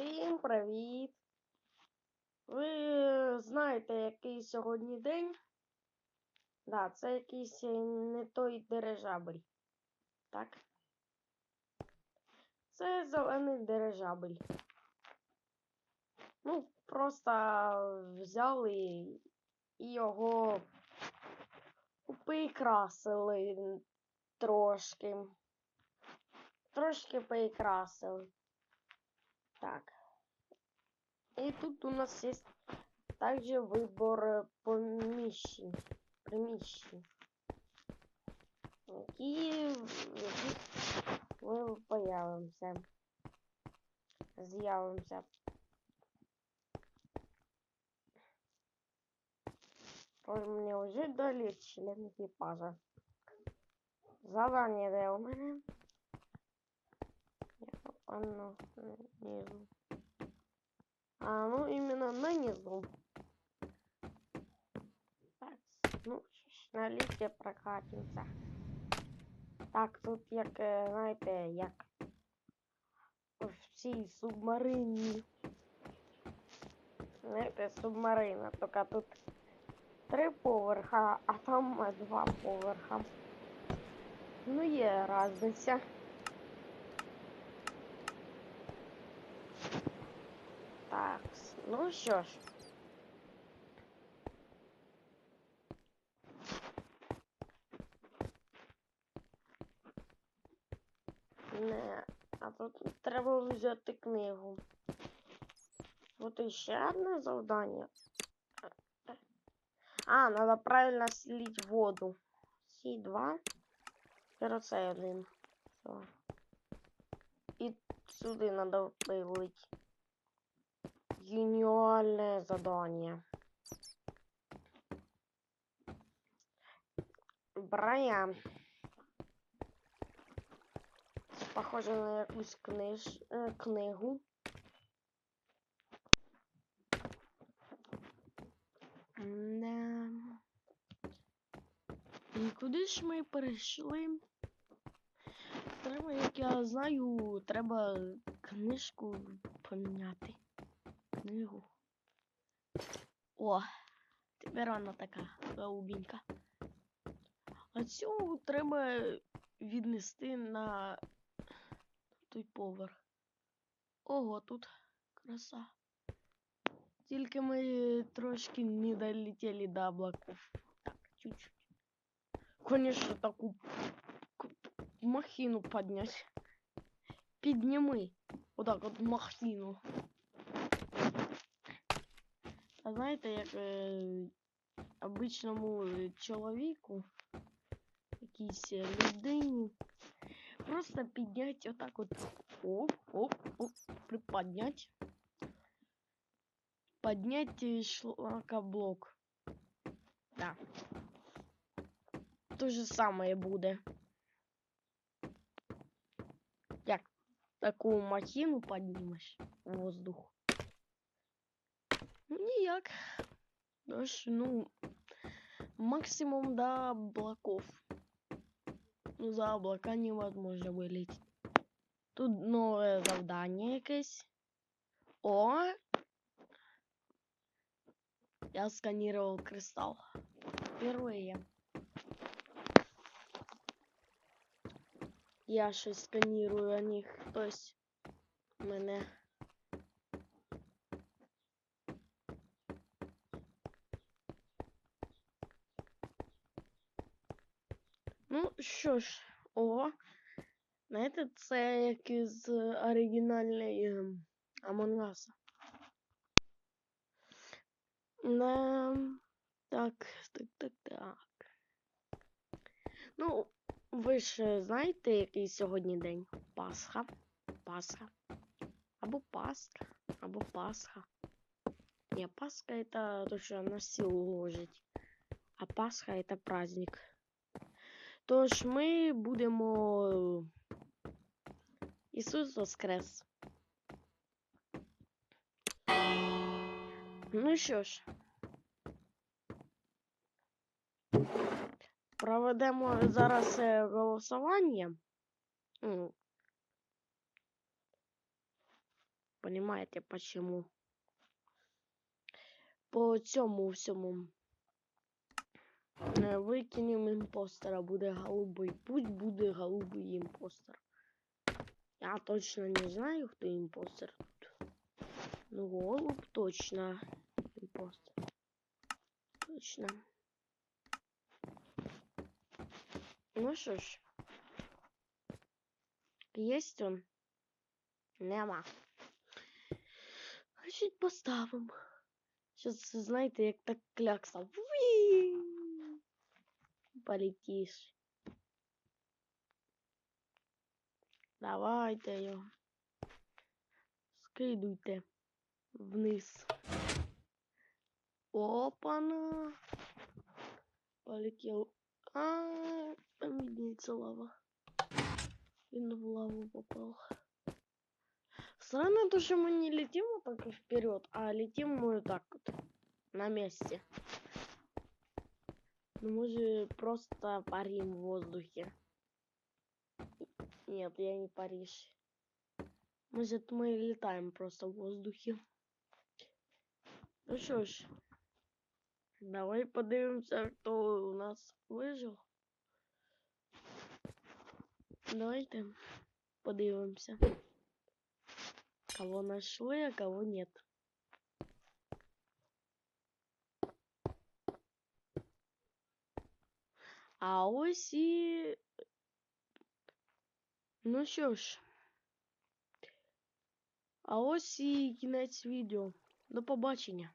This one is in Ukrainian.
Всім привіт! Ви знаєте, який сьогодні день? Да, це якийсь е, не той дирижабель. Так? Це зелений дирижабель. Ну, просто взяли і його прикрасили трошки. Трошки прикрасили. Так. И тут у нас есть также выбор помещений. Приміщень. Які, ми появимося. З'явимося. Ой, Мне вже дали член екіпажа. Задание де у мене. Оно внизу. А, ну именно на низу. Так, ну, на ліфті прокатимося. Так, тут як, е, знаєте, як в цій субмарині. Субмарина, тільки тут три поверха, а там два поверха. Ну, є різниця. Так, ну що ж. Не, а тут треба взяти книгу. Вот еще одно завдание. А, надо правильно слить воду. Сі два. Тепер один. Все. І сюди надо впилить. Гениальное задание. Брайан. Похоже на якусь книж... е, книгу. Да. І куди ж ми перейшли? Треба, як я знаю, треба книжку поміняти. Книгу. О, тепер вона така голубенька. А цю треба віднести на той поверх. Ого, тут краса. Тільки ми трошки не долетіли до облаков. Так, чуть-чуть. Конечно, таку махину поднять. Підніми. Отак от махину. А знаєте, як е, обичному е, чоловіку, якійсь е, людині, просто піднять отак от оп, оп, оп, приподнять. Поднять э, шлакоблок. Да. То же самое буде. Як таку махину піднімеш в воздух? Ну, ніяк. Тож, ну, максимум до облаков. Ну, за облака невозможно вилетіти. Тут нове завдання якесь. О! Я сканировал кристалл. Впервые. Я щось сканирую, а не хтось мене. Ну що ж, о, знаєте, це як із оригінальної ем, Among Us. Да, так, так, так, так. Ну, ви ж знаєте, який сьогодні день? Пасха. Пасха. Або Пасха, або Пасха. Не, Пасха это то, что на силу ложить. А Пасха это праздник. Тож ми будемо. Ісус Воскрес. Ну що ж. Проведемо зараз е, голосування. Ну, Понимаете, почему? По цьому всьому. Викинемо імпостера, буде голубий. Пусть буде голубий імпостер. Я точно не знаю, хто імпостер тут. Ну, голуб точно імпостер. Точно. Ну що ж. Есть он? Нема. Значить, поставимо. Сейчас, знаєте, як так клякса. Уі! Полетиш. Давайте його. Скидуйте вниз. Опана. Полетел. А, там виднеется лава. Він в лаву попал. Странно то, что мы не летим вот так вперед, а летим мы так вот на месте. Ну мы же просто парим в воздухе. Нет, я не паришь. Может, мы летаем просто в воздухе. Ну що ж, давай подивимося, хто у нас вижив. Давайте подивимося. Кого нашли, а кого нет. А ось і... Ну що ж. А ось і кінець відео. До побачення.